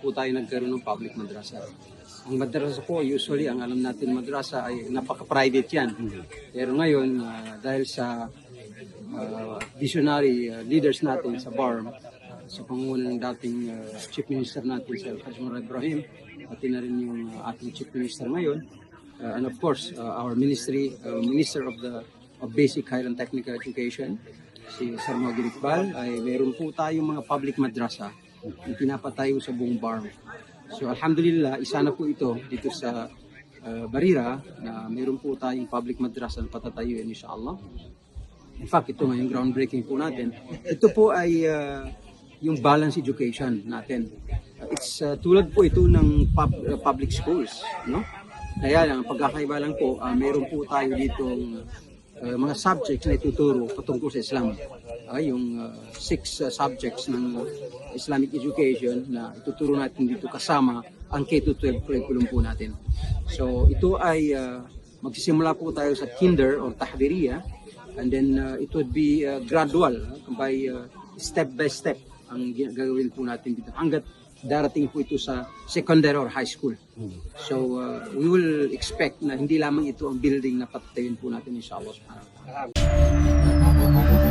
po tayo nagkaroon ng public madrasa. Ang madrasa po, usually, ang alam natin madrasa ay napaka-private yan. Pero ngayon, ah, dahil sa ah, visionary ah, leaders natin sa BARM, sa pangunguna ng dating ah, Chief Minister natin, Sir Haj Murad Ibrahim, pati na rin yung ah, ating Chief Minister ngayon, ah, and of course, ah, our ministry, ah, Minister of the of Basic Higher and Technical Education, si Sir Mogil Iqbal, ay meron po tayong mga public madrasa na pinapatayo sa buong BARM. So alhamdulillah, isa na po ito dito sa uh, Barira na meron po tayong public madrasa na patatayuin inshallah. In fact, ito nga yung groundbreaking po natin. Ito po ay uh, yung balance education natin. Uh, it's uh, tulad po ito ng pub- uh, public schools, no? Kaya lang, ang pagkakaiba lang po, uh, meron po tayo ditong uh, mga subjects na ituturo patungkol sa Islam. Ah, yung uh, six uh, subjects ng uh, Islamic education na ituturo natin dito kasama ang K-12 curriculum po natin. So ito ay uh, magsisimula po tayo sa kinder or tahdiriya and then uh, it would be uh, gradual uh, by uh, step by step ang gagawin po natin dito hanggat darating po ito sa secondary or high school. So uh, we will expect na hindi lamang ito ang building na patatayin po natin inshallah subhanahu wa.